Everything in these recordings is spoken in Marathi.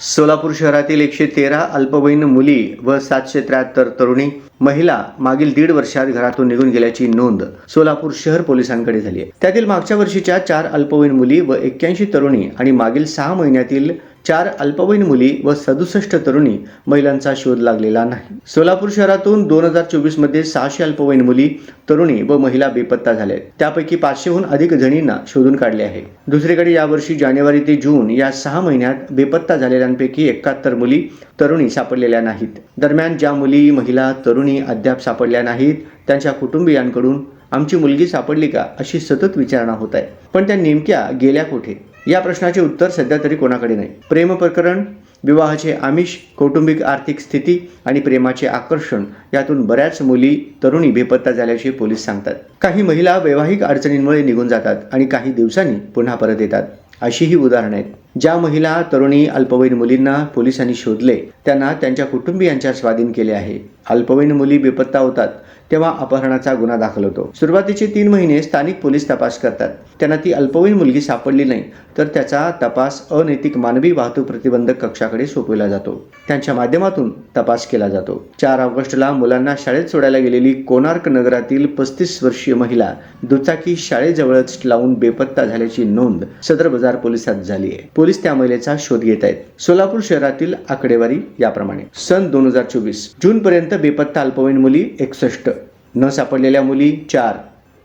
सोलापूर शहरातील एकशे तेरा अल्पवयीन मुली व सातशे त्र्याहत्तर तरुणी महिला मागील दीड वर्षात घरातून निघून गेल्याची नोंद सोलापूर शहर पोलिसांकडे झाली आहे. त्यातील मागच्या वर्षीच्या चार अल्पवयीन मुली व एक्क्याऐंशी तरुणी आणि मागील सहा महिन्यातील चार अल्पवयीन मुली व सदुसष्ट तरुणी महिलांचा शोध लागलेला नाही. सोलापूर शहरातून दोन हजार चोवीसमध्ये सहाशे अल्पवयीन मुली तरुणी व महिला बेपत्ता झाल्या आहेत. त्यापैकी पाचशेहून अधिक जणींना शोधून काढले आहे. दुसरीकडे यावर्षी जानेवारी ते जून या सहा महिन्यात बेपत्ता झालेल्यांपैकी एकाहत्तर मुली तरुणी सापडलेल्या नाहीत. दरम्यान ज्या मुली महिला तरुणी अद्याप सापडल्या नाहीत त्यांच्या कुटुंबियांकडून आमची मुलगी सापडली का अशी सतत विचारणा होत आहे. पण त्या नेमक्या गेल्या कुठे? या प्रश्नाचे उत्तर सध्या तरी कोणाकडे नाही. प्रेम प्रकरण विवाहाचे आमिष कौटुंबिक आर्थिक स्थिती आणि प्रेमाचे आकर्षण यातून बऱ्याच मुली तरुणी बेपत्ता झाल्याचे पोलीस सांगतात. काही महिला वैवाहिक अडचणींमुळे निघून जातात आणि काही दिवसांनी पुन्हा परत येतात. अशीही उदाहरणं आहेत. ज्या महिला तरुणी अल्पवयीन मुलींना पोलिसांनी शोधले त्यांना त्यांच्या कुटुंबियांच्या स्वाधीन केले आहे. अल्पवयीन मुली बेपत्ता होतात तेव्हा अपहरणाचा गुन्हा दाखल होतो. सुरुवातीचे तीन महिने स्थानिक पोलीस तपास करतात. त्यांना ती अल्पवयीन मुलगी सापडली नाही तर त्याचा तपास अनैतिक मानवी वाहतूक प्रतिबंधक कक्षाकडे सोपविला जातो. त्यांच्या माध्यमातून तपास केला जातो. चार ऑगस्टला मुलांना शाळेत सोडायला गेलेली कोणार्क नगरातील पस्तीस वर्षीय महिला दुचाकी शाळेजवळच लावून बेपत्ता झाल्याची नोंद सदर बाजार पोलिसात झाली आहे. पोलीस त्या महिलेचा शोध घेत आहेत. सोलापूर शहरातील आकडेवारी याप्रमाणे. सन दोन हजार चोवीस जून पर्यंत बेपत्ता अल्पवयीन मुली एकसष्ट न सापडलेल्या मुली चार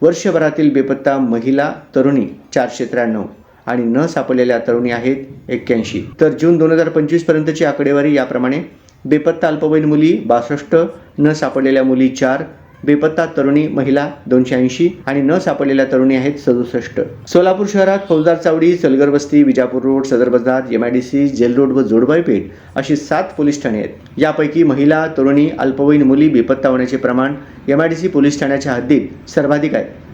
वर्षभरातील बेपत्ता महिला तरुणी चारशे त्र्याण्णव आणि न सापडलेल्या तरुणी आहेत एक्क्याऐंशी. तर जून दोन हजार पंचवीस पर्यंतची आकडेवारी याप्रमाणे बेपत्ता अल्पवयीन मुली बासष्ट न सापडलेल्या मुली चार बेपत्ता तरुणी महिला दोनशे ऐंशी आणि न सापडलेल्या तरुणी आहेत सदुसष्ट. सोलापूर शहरात फौजदार चावडी सलगर वस्ती Vijapur road Sadar Bazar MIDC I D C jail road व जोडबाई पेठ अशी सात पोलीस ठाणे आहेत. यापैकी महिला तरुणी अल्पवयीन मुली बेपत्ता होण्याचे प्रमाण M I D C police ठाण्याच्या हद्दीत सर्वाधिक आहे.